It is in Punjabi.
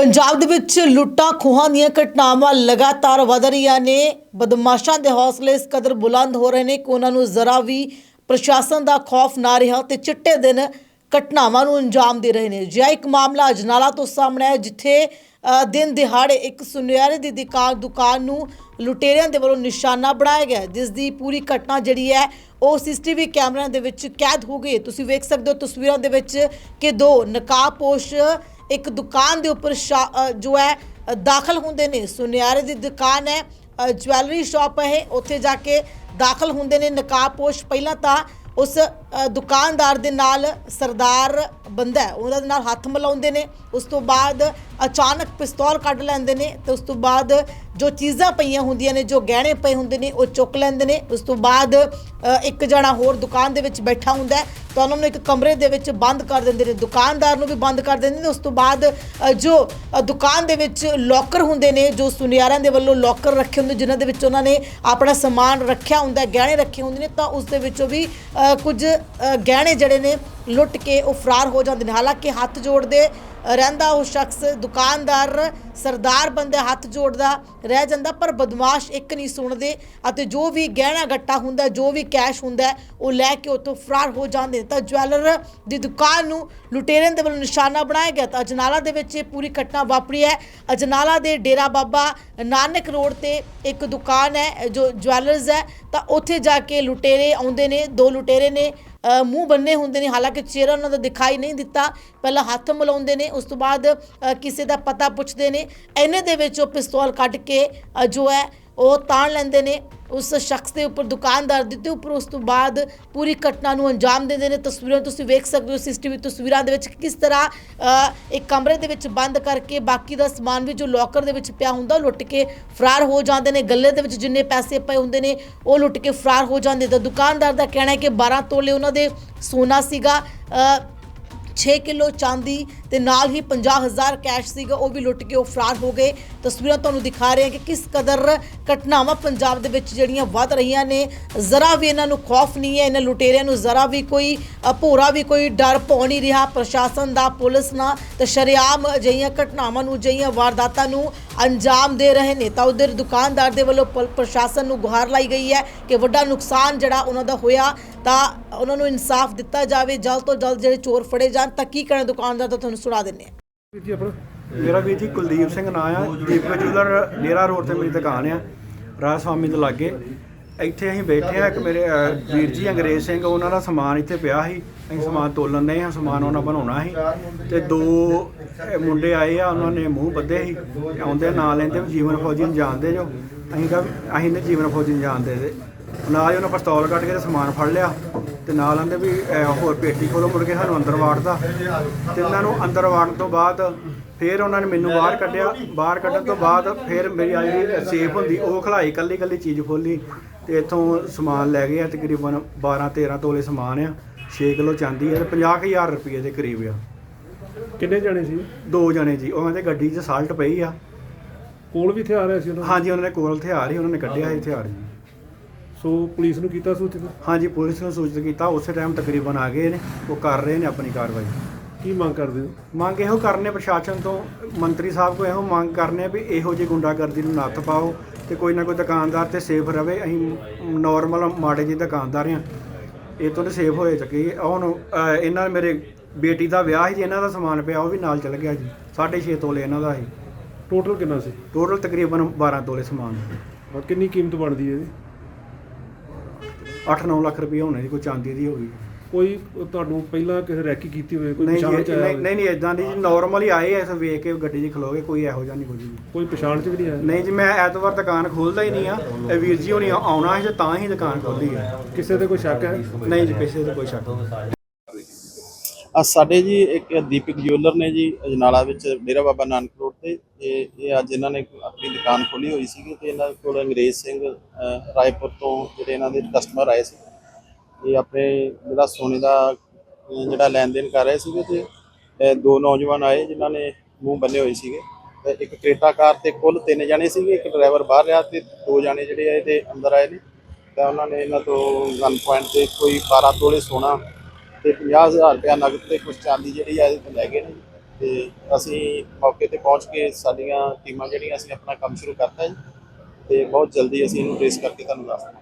ਪੰਜਾਬ ਦੇ ਵਿੱਚ ਲੁੱਟਾਂ ਖੋਹਾਂ ਦੀਆਂ ਘਟਨਾਵਾਂ ਲਗਾਤਾਰ ਵਧ ਰਹੀਆਂ ਨੇ। ਬਦਮਾਸ਼ਾਂ ਦੇ ਹੌਸਲੇ ਇਸ ਕਦਰ ਬੁਲੰਦ ਹੋ ਰਹੇ ਨੇ ਕਿ ਉਹਨਾਂ ਨੂੰ ਜ਼ਰਾ ਵੀ ਪ੍ਰਸ਼ਾਸਨ ਦਾ ਖੌਫ ਨਾ ਰਿਹਾ ਤੇ ਚਿੱਟੇ ਦਿਨ ਘਟਨਾਵਾਂ ਨੂੰ ਅੰਜਾਮ ਦੇ ਰਹੇ ਨੇ। ਜਿਹਾ ਇੱਕ ਮਾਮਲਾ ਅਜਨਾਲਾ ਤੋਂ ਸਾਹਮਣੇ ਆਇਆ, ਜਿੱਥੇ ਦਿਨ ਦਿਹਾੜੇ ਇੱਕ ਸੁਨਿਆਰੇ ਦੀ ਦੁਕਾਨ ਦੁਕਾਨ ਨੂੰ ਲੁਟੇਰਿਆਂ ਦੇ ਵੱਲੋਂ ਨਿਸ਼ਾਨਾ ਬਣਾਇਆ ਗਿਆ ਜਿਸ ਦੀ ਪੂਰੀ ਘਟਨਾ ਜਿਹੜੀ ਹੈ, ਉਹ ਸੀਸੀਟੀਵੀ ਕੈਮਰਿਆਂ ਦੇ ਵਿੱਚ ਕੈਦ ਹੋ ਗਈ ਤੁਸੀਂ ਵੇਖ ਸਕਦੇ ਹੋ ਤਸਵੀਰਾਂ ਦੇ ਵਿੱਚ ਕਿ ਦੋ ਨਕਾਬਪੋਸ਼ ਇੱਕ ਦੁਕਾਨ ਦੇ ਉੱਪਰ ਸ਼ਾ- ਜੋ ਹੈ ਦਾਖਲ ਹੁੰਦੇ ਨੇ। ਸੁਨਿਆਰੇ ਦੀ ਦੁਕਾਨ ਹੈ ਅ, ਜਵੈਲਰੀ ਸ਼ਾਪ ਹੈ ਇਹ। ਉੱਥੇ ਜਾ ਕੇ ਦਾਖਲ ਹੁੰਦੇ ਨੇ ਨਕਾਬਪੋਸ਼ ਪਹਿਲਾਂ ਤਾਂ ਉਸ ਦੁਕਾਨਦਾਰ ਦੇ ਨਾਲ ਸਰਦਾਰ ਬੰਦਾ ਹੈ ਉਹਦੇ ਨਾਲ ਹੱਥ ਮਿਲਾਉਂਦੇ ਨੇ। ਉਸ ਤੋਂ ਬਾਅਦ ਅਚਾਨਕ ਪਿਸਤੌਲ ਕੱਢ ਲੈਂਦੇ ਨੇ ਤੇ ਉਸ ਤੋਂ ਬਾਅਦ ਜੋ ਚੀਜ਼ਾਂ ਪਈਆਂ ਹੁੰਦੀਆਂ ਨੇ ਜੋ ਗਹਿਣੇ ਪਏ ਹੁੰਦੇ ਨੇ ਉਹ ਚੁੱਕ ਲੈਂਦੇ ਨੇ। ਉਸ ਤੋਂ ਬਾਅਦ ਇੱਕ ਜਣਾ ਹੋਰ ਦੁਕਾਨ ਦੇ ਵਿੱਚ ਬੈਠਾ ਹੁੰਦਾ ਤਾਂ ਉਹਨਾਂ ਨੂੰ ਇੱਕ ਕਮਰੇ ਦੇ ਵਿੱਚ ਬੰਦ ਕਰ ਦਿੰਦੇ ਨੇ, ਦੁਕਾਨਦਾਰ ਨੂੰ ਵੀ ਬੰਦ ਕਰ ਦਿੰਦੇ ਨੇ। ਉਸ ਤੋਂ ਬਾਅਦ ਜੋ ਦੁਕਾਨ ਦੇ ਵਿੱਚ ਲੋਕਰ ਹੁੰਦੇ ਨੇ, ਜੋ ਸੁਨਿਆਰਿਆਂ ਦੇ ਵੱਲੋਂ ਲੋਕਰ ਰੱਖੇ ਹੁੰਦੇ, ਜਿਨ੍ਹਾਂ ਦੇ ਵਿੱਚ ਉਹਨਾਂ ਨੇ ਆਪਣਾ ਸਮਾਨ ਰੱਖਿਆ ਹੁੰਦਾ, ਗਹਿਣੇ ਰੱਖੇ ਹੁੰਦੇ ਨੇ, ਤਾਂ ਉਸ ਦੇ ਵਿੱਚੋਂ ਵੀ ਕੁਝ ਗਹਿਣੇ ਜਿਹੜੇ ਨੇ ਲੁੱਟ ਕੇ ਉਹ ਫਰਾਰ ਹੋ ਜਾਂਦੇ ਨੇ। ਹਾਲਾਂਕਿ ਹੱਥ ਜੋੜਦੇ ਰਹਿੰਦਾ ਉਹ ਸ਼ਖਸ ਦੁਕਾਨਦਾਰ, ਸਰਦਾਰ ਬੰਦੇ ਹੱਥ ਜੋੜਦਾ, ਰਹਿ ਜਾਂਦਾ, ਪਰ ਬਦਮਾਸ਼ ਇੱਕ ਨਹੀਂ ਸੁਣਦੇ ਅਤੇ ਜੋ ਵੀ ਗਹਿਣਾ ਗੱਟਾ ਹੁੰਦਾ, ਜੋ ਵੀ ਕੈਸ਼ ਹੁੰਦਾ, ਉਹ ਲੈ ਕੇ ਉੱਥੋਂ ਫਰਾਰ ਹੋ ਜਾਂਦੇ ਨੇ। ਤਾਂ ਜਵੈਲਰ ਦੀ ਦੁਕਾਨ ਨੂੰ ਲੁਟੇਰਿਆਂ ਦੇ ਵੱਲੋਂ ਨਿਸ਼ਾਨਾ ਬਣਾਇਆ ਗਿਆ। ਤਾਂ ਅਜਨਾਲਾ ਦੇ ਵਿੱਚ ਇਹ ਪੂਰੀ ਘਟਨਾ ਵਾਪਰੀ ਹੈ। ਅਜਨਾਲਾ ਦੇ ਡੇਰਾ ਬਾਬਾ ਨਾਨਕ ਰੋਡ ਤੇ ਇੱਕ ਦੁਕਾਨ ਹੈ, ਜੋ ਜਵੈਲਰਸ ਹੈ। ਤਾਂ ਉੱਥੇ ਜਾ ਕੇ ਲੁਟੇਰੇ ਆਉਂਦੇ ਨੇ, ਦੋ ਲੁਟੇਰੇ ਨੇ ਮੂੰਹ ਬੰਨੇ ਹੁੰਦੇ ਨੇ, ਹਾਲਾਂਕਿ ਚਿਹਰਾ ਉਹਨਾਂ ਦਾ ਦਿਖਾਈ ਨਹੀਂ ਦਿੱਤਾ। ਪਹਿਲਾਂ ਹੱਥ ਮਿਲਾਉਂਦੇ ਨੇ, ਉਸ ਤੋਂ ਬਾਅਦ ਕਿਸੇ ਦਾ ਪਤਾ ਪੁੱਛਦੇ ਨੇ। ਐਨੇ ਦੇ ਵਿੱਚ ਉਹ ਪਿਸਤੌਲ ਕੱਢ ਕੇ ਜੋ ਹੈ ਉਹ ਤਾਣ ਲੈਂਦੇ ਨੇ ਉਸ ਸ਼ਖਸ ਦੇ ਉੱਪਰ ਦੁਕਾਨਦਾਰ ਦੇ ਤੇ ਉੱਪਰ ਉਸ ਤੋਂ ਬਾਅਦ ਪੂਰੀ ਘਟਨਾ ਨੂੰ ਅੰਜਾਮ ਦਿੰਦੇ ਨੇ। ਤਸਵੀਰਾਂ ਤੁਸੀਂ ਵੇਖ ਸਕਦੇ ਹੋ ਸੀਸੀਟੀਵੀ ਤਸਵੀਰਾਂ ਦੇ ਵਿੱਚ ਕਿਸ ਤਰ੍ਹਾਂ ਇੱਕ ਕਮਰੇ ਦੇ ਵਿੱਚ ਬੰਦ ਕਰਕੇ ਬਾਕੀ ਦਾ ਸਮਾਨ ਵੀ ਜੋ ਲੋਕਰ ਦੇ ਵਿੱਚ ਪਿਆ ਹੁੰਦਾ ਉਹ ਲੁੱਟ ਕੇ ਫਰਾਰ ਹੋ ਜਾਂਦੇ ਨੇ। ਗੱਲੇ ਦੇ ਵਿੱਚ ਜਿੰਨੇ ਪੈਸੇ ਪਏ ਹੁੰਦੇ ਨੇ ਉਹ ਲੁੱਟ ਕੇ ਫਰਾਰ ਹੋ ਜਾਂਦੇ ਤਾਂ ਦੁਕਾਨਦਾਰ ਦਾ ਕਹਿਣਾ ਹੈ ਕਿ 12 ਤੋਲੇ ਉਹਨਾਂ ਦੇ ਸੋਨਾ ਸੀਗਾ। ਅ, 6 ਕਿਲੋ ਚਾਂਦੀ ਤੇ ਨਾਲ ਹੀ 50000 ਕੈਸ਼ ਸੀਗਾ, ਉਹ ਵੀ ਲੁੱਟ ਕੇ ਉਹ ਫਰਾਰ ਹੋ ਗਏ। ਤਸਵੀਰਾਂ ਤੁਹਾਨੂੰ ਦਿਖਾ ਰਹੇ ਹਾਂ ਕਿ ਕਿਸ ਕਦਰ ਘਟਨਾਵਾਂ ਪੰਜਾਬ ਦੇ ਵਿੱਚ ਜਿਹੜੀਆਂ ਵੱਧ ਰਹੀਆਂ ਨੇ। ਜ਼ਰਾ ਵੀ ਇਹਨਾਂ ਨੂੰ ਖੌਫ ਨਹੀਂ ਹੈ, ਇਹਨਾਂ ਲੁਟੇਰਿਆਂ ਨੂੰ ਜ਼ਰਾ ਵੀ ਕੋਈ ਭੋਰਾ ਵੀ ਕੋਈ ਡਰ ਭੌ ਨਹੀਂ ਰਿਹਾ। ਪ੍ਰਸ਼ਾਸਨ ਦਾ, ਪੁਲਿਸ ਨਾਲ ਤੇ ਸ਼ਰੇਆਮ ਅਜਿਹੀਆਂ ਘਟਨਾਵਾਂ ਨੂੰ, ਅਜਿਹੀਆਂ ਵਾਰਦਾਤਾਂ ਨੂੰ ਅੰਜਾਮ ਦੇ ਰਹੇ ਨੇ। ਤਾਂ ਉਧਰ ਦੁਕਾਨਦਾਰ ਦੇ ਵੱਲੋਂ ਪੁਲ- ਪ੍ਰਸ਼ਾਸਨ ਨੂੰ ਗੁਹਾਰ ਲਾਈ ਗਈ ਹੈ ਕਿ ਵੱਡਾ ਨੁਕਸਾਨ ਜਿਹੜਾ ਉਹਨਾਂ ਦਾ ਹੋਇਆ, ਤਾਂ ਉਹਨਾਂ ਨੂੰ ਇਨਸਾਫ ਦਿੱਤਾ ਜਾਵੇ। ਜਲਦ ਤੋਂ ਜਲਦ ਜਿਹੜੇ ਚੋਰ ਫੜੇ ਜਾਣ, ਤਾਂ ਕੀ ਕਰਨ ਦੁਕਾਨਦਾਰ ਤਾਂ ਤੁਹਾਨੂੰ ਸੁਣਾ ਦਿੰਦੇ ਹਾਂ। ਵੀਰ ਜੀ ਆਪਣਾ। ਮੇਰਾ ਵੀਰ ਜੀ ਕੁਲਦੀਪ ਸਿੰਘ ਨਾਂ ਆ। ਦੀਪਕ ਜੂਲਰ ਡੇਰਾ ਰੋਡ ਤੇ ਮੇਰੀ ਦੁਕਾਨ ਆ। ਰਾਜ ਸਵਾਮੀ ਦੇ ਲਾਗੇ। ਇੱਥੇ ਅਸੀਂ ਬੈਠੇ ਆ ਇੱਕ ਮੇਰੇ ਅਹ, ਵੀਰ ਜੀ ਅੰਗਰੇਜ਼ ਸਿੰਘ ਉਹਨਾਂ ਦਾ ਸਮਾਨ ਇੱਥੇ ਪਿਆ ਸੀ। ਅਸੀਂ ਸਮਾਨ ਤੋਲਣ ਦੇ ਹਾਂ ਸਮਾਨ ਉਹਨਾਂ ਬਣਾਉਣਾ ਸੀ। ਤੇ ਦੋ ਅਹ, ਮੁੰਡੇ ਆਏ ਆ ਉਹਨਾਂ ਨੇ ਮੂੰਹ ਬੱਧੇ ਸੀ। ਤੇ ਆਉਂਦੇ ਨਾਂ ਲੈਂਦੇ ਵੀ ਜੀਵਨ ਫੌਜੀ ਨੂੰ ਜਾਣਦੇ ਜੋ। ਅਸੀਂ ਕਿਹਾ ਵੀ ਅਸੀਂ ਨੇ ਜੀਵਨ ਫੌਜੀ ਨੂੰ ਜਾਣਦੇ। ਤੇ ਨਾਲ ਹੀ ਉਹਨਾਂ ਪਿਸਤੌਲ ਕੱਢ ਕੇ ਤੇ ਸਮਾਨ ਫੜ ਲਿਆ। ਤੇ ਨਾਲ ਆਂਦੇ ਵੀ ਅਹ, ਹੋਰ ਪੇਟੀ ਖੋਲੋ ਮੁੜ ਕੇ ਸਾਨੂੰ ਅੰਦਰ ਵਾੜਦਾ ਤੇ ਇਹਨਾਂ ਨੂੰ ਅੰਦਰ ਵਾੜਨ ਤੋਂ ਬਾਅਦ ਫਿਰ ਉਹਨਾਂ ਨੇ ਮੈਨੂੰ ਬਾਹਰ ਕੱਢਿਆ। ਬਾਹਰ ਕੱਢਣ ਤੋਂ ਬਾਅਦ ਫਿਰ ਮੇਰੀ ਆ ਜਿਹੜੀ ਸੇਫ ਹੁੰਦੀ ਉਹ ਖਲਾਈ ਕੱਲੀ ਕੱਲੀ ਚੀਜ਼ ਖੋਲੀ। ਤੇ ਇੱਥੋਂ ਸਮਾਨ ਲੈ ਗਏ ਆ ਤਕਰੀਬਨ 12 13 ਤੋਲੇ ਸਮਾਨ ਆ। 6 ਕਿਲੋ ਚਾਂਦੀ ਆ ਤੇ 50000 ਰੁਪਏ ਦੇ ਕਰੀਬ ਆ। ਕਿੰਨੇ ਜਾਣੇ ਸੀ? ਦੋ ਜਣੇ ਜੀ। ਉਹਨਾਂ ਦੇ ਗੱਡੀ 'ਚ ਸਾਲਟ ਪਈ ਆ। ਕੋਲ ਵੀ ਹਥਿਆਰ ਆਇਆ ਸੀ ਉਹਨਾਂ ਦੇ? ਹਾਂਜੀ ਉਹਨਾਂ ਨੇ ਕੋਲ ਹਥਿਆਰ ਹੀ ਉਹਨਾਂ ਨੇ ਕੱਢਿਆ ਸੀ ਹਥਿਆਰ। ਜੀ ਸੋ ਪੁਲਿਸ ਨੂੰ ਕੀਤਾ ਸੂਚਿਤ? ਹਾਂਜੀ ਪੁਲਿਸ ਨੂੰ ਸੂਚਿਤ ਕੀਤਾ। ਉਸੇ ਟਾਈਮ ਤਕਰੀਬਨ ਆ ਗਏ ਨੇ। ਉਹ ਕਰ ਰਹੇ ਨੇ ਆਪਣੀ ਕਾਰਵਾਈ। ਕੀ ਮੰਗ ਕਰਦੇ ਹੋ? ਮੰਗ ਇਹੋ ਕਰਨੇ ਪ੍ਰਸ਼ਾਸਨ ਤੋਂ। ਮੰਤਰੀ ਸਾਹਿਬ ਕੋ ਇਹੋ ਮੰਗ ਕਰਨੇ ਵੀ ਇਹੋ ਜਿਹੀ ਗੁੰਡਾਗਰਦੀ ਨੂੰ ਨੱਥ ਪਾਓ ਤੇ ਕੋਈ ਨਾ ਕੋਈ ਦੁਕਾਨਦਾਰ ਤੇ ਸੇਫ ਰਵੇ। ਅਸੀਂ ਨਾਰਮਲ ਮਾੜੇ ਜਿਹੇ ਦੁਕਾਨਦਾਰ ਆ ਇਹ ਤੋਂ ਤੇ ਸੇਫ ਹੋਏ ਚੱਕੇ ਹੁਣ ਇਹਨਾਂ ਮੇਰੇ ਬੇਟੀ ਦਾ ਵਿਆਹ ਸੀ ਜੀ ਇਹਨਾਂ ਦਾ ਸਮਾਨ ਪਿਆ ਉਹ ਵੀ ਨਾਲ ਚਲ ਗਿਆ ਜੀ। 6.5 ਤੋਲੇ ਇਹਨਾਂ ਦਾ ਸੀ। ਟੋਟਲ ਕਿੰਨਾ ਸੀ? ਟੋਟਲ ਤਕਰੀਬਨ 12 ਤੋਲੇ ਸਮਾਨ। ਕਿੰਨੀ ਕੀਮਤ ਬਣਦੀ ਹੈ ਇਹਦੀ 8-9 ਲੱਖ ਰੁਪਏ ਹੋਣੇ ਜੀ ਕੋਈ ਚਾਂਦੀ ਦੀ ਹੋਗੀ ਕੋਈ ਤੁਹਾਨੂੰ ਪਹਿਲਾਂ ਕਿਸੇ ਰੈਕੀ ਕੀਤੀ ਹੋਵੇ ਕੋਈ ਨਹੀਂ ਪਛਾਣ ਜੀ ਚ ਆਇਆ ਨਹੀਂ ਹੋਵੇ? ਨਹੀਂ ਨਹੀਂ ਇਦਾਂ ਦੀ ਜੀ ਨਾਰਮਲ ਹੀ ਆਏ ਐ ਵੇਖ ਕੇ ਗੱਡੀ 'ਚ ਖਲੋਗੇ ਕੋਈ ਇਹੋ ਜਿਹਾ ਨਹੀਂ ਕੁਝ ਵੀ। ਕੋਈ ਪਛਾਣ ਚ ਵੀ ਨਹੀਂ ਆਇਆ? ਨਹੀਂ ਜੀ ਮੈਂ ਐਤਵਾਰ ਦੁਕਾਨ ਖੋਲਦਾ ਹੀ ਨਹੀਂ ਆ ਇਹ ਵੀਰ ਜੀ ਹੋਣੀ ਆਉਣਾ ਸੀ ਤੇ ਹੀ ਦੁਕਾਨ ਖੋਲੀ ਹੈ ਕਿਸੇ ਤੇ ਕੋਈ ਸ਼ੱਕ ਹੈ? ਨਹੀਂ ਜੀ ਪੈਸੇ ਤੇ ਕੋਈ ਸ਼ੱਕ ਨਹੀਂ। ਆ ਸਾਡੇ ਜੀ ਇੱਕ ਦੀਪਕ ਜਿਊਲਰ ਨੇ ਜੀ ਅਜਨਾਲਾ ਵਿੱਚ ਡੇਰਾ ਬਾਬਾ ਨਾਨਕ ਰੋਡ ਤੇ ਇਹ ਇਹ ਅੱਜ ਇਹਨਾਂ ਨੇ ਆਪਣੀ ਦੁਕਾਨ ਖੋਲੀ ਹੋਈ ਸੀਗੀ ਤੇ ਇਹਨਾਂ ਕੋਲ ਅੰਗਰੇਜ਼ ਸਿੰਘ ਰਾਏਪੁਰ ਤੋਂ ਜਿਹੜੇ ਇਹਨਾਂ ਦੇ ਕਸਟਮਰ ਆਏ ਸੀ। ਇਹ ਆਪਣੇ ਜਿਹੜਾ ਸੋਨੇ ਦਾ ਜਿਹੜਾ ਲੈਣ ਦੇਣ ਕਰ ਰਹੇ ਸੀਗੇ ਤੇ ਦੋ ਨੌਜਵਾਨ ਆਏ ਜਿਨ੍ਹਾਂ ਨੇ ਮੂੰਹ ਬੰਨੇ ਹੋਏ ਸੀਗੇ। ਤੇ ਇੱਕ ਕ੍ਰੇਟਾ ਕਾਰ ਤੇ ਕੁੱਲ ਤਿੰਨ ਜਣੇ ਸੀਗੇ, ਇੱਕ ਡਰਾਈਵਰ ਬਾਹਰ ਰਿਹਾ ਤੇ ਦੋ ਜਣੇ ਜਿਹੜੇ ਆਏ ਤੇ ਅੰਦਰ ਆਏ ਨੇ। ਤਾਂ ਉਹਨਾਂ ਨੇ ਇਹਨਾਂ ਤੋਂ ਗਨ ਪੁਆਇੰਟ ਤੇ ਕੋਈ 12 ਤੋਲੇ ਸੋਨਾ ਤੇ 50000 ਰੁਪਇਆ ਨਗਦ ਤੇ ਕੁਝ ਚਾਂਦੀ ਜਿਹੜੀ ਆ ਇਹ ਤੋਂ ਲੈ ਗਏ ਨੇ। ਤੇ ਅਸੀਂ ਮੌਕੇ ਤੇ ਪਹੁੰਚ ਕੇ ਸਾਡੀਆਂ ਟੀਮਾਂ ਜਿਹੜੀਆਂ, ਅਸੀਂ ਆਪਣਾ ਕੰਮ ਸ਼ੁਰੂ ਕਰਤਾ ਜੀ। ਤੇ ਬਹੁਤ ਜਲਦੀ ਅਸੀਂ ਇਹਨੂੰ ਟ੍ਰੇਸ ਕਰਕੇ ਤੁਹਾਨੂੰ ਦੱਸ ਦਿਆਂਗੇ